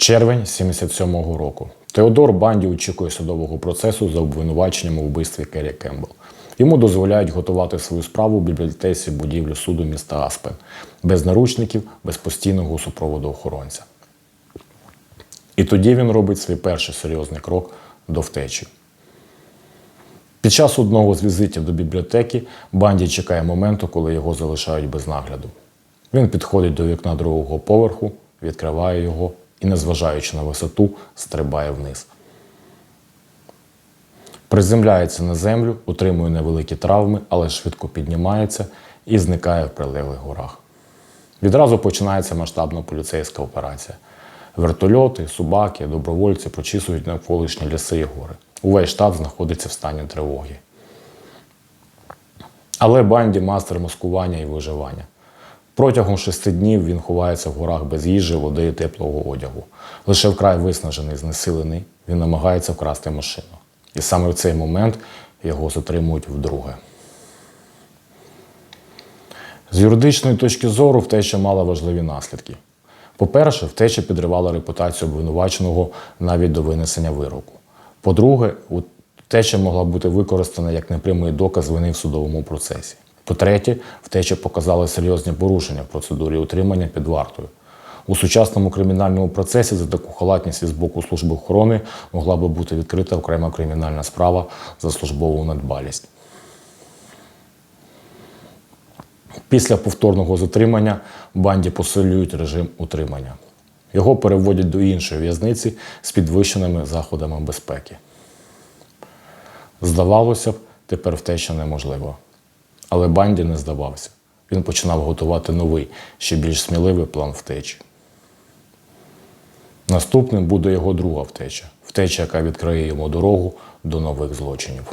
Червень 77-го року. Теодор Банді очікує судового процесу за обвинуваченням у вбивстві Керрі Кембл. Йому дозволяють готувати свою справу в бібліотеці будівлі суду міста Аспен без наручників, без постійного супроводу охоронця. І тоді він робить свій перший серйозний крок до втечі. Під час одного з візитів до бібліотеки Банді чекає моменту, коли його залишають без нагляду. Він підходить до вікна другого поверху, відкриває його і, незважаючи на висоту, стрибає вниз. Приземляється на землю, отримує невеликі травми, але швидко піднімається і зникає в прилеглих горах. Відразу починається масштабна поліцейська операція. Вертольоти, собаки, добровольці прочісують навколишні ліси і гори. Увесь штаб знаходиться в стані тривоги. Але банді мастер маскування і виживання. Протягом шести днів він ховається в горах без їжі, води і теплого одягу. Лише вкрай виснажений, знесилений, він намагається вкрасти машину. І саме в цей момент його затримують вдруге. З юридичної точки зору втеча мала важливі наслідки. По-перше, втеча підривала репутацію обвинуваченого навіть до винесення вироку. По-друге, втеча могла бути використана як непрямий доказ вини в судовому процесі. По-третє, втеча показала серйозні порушення в процедурі утримання під вартою. У сучасному кримінальному процесі за таку халатність із боку служби охорони могла би бути відкрита окрема кримінальна справа за службову надбалість. Після повторного затримання банді посилюють режим утримання. Його переводять до іншої в'язниці з підвищеними заходами безпеки. Здавалося б, тепер втеча неможлива. Але банді не здавався. Він починав готувати новий, ще більш сміливий план втечі. Наступним буде його друга втеча втеча, яка відкриє йому дорогу до нових злочинів.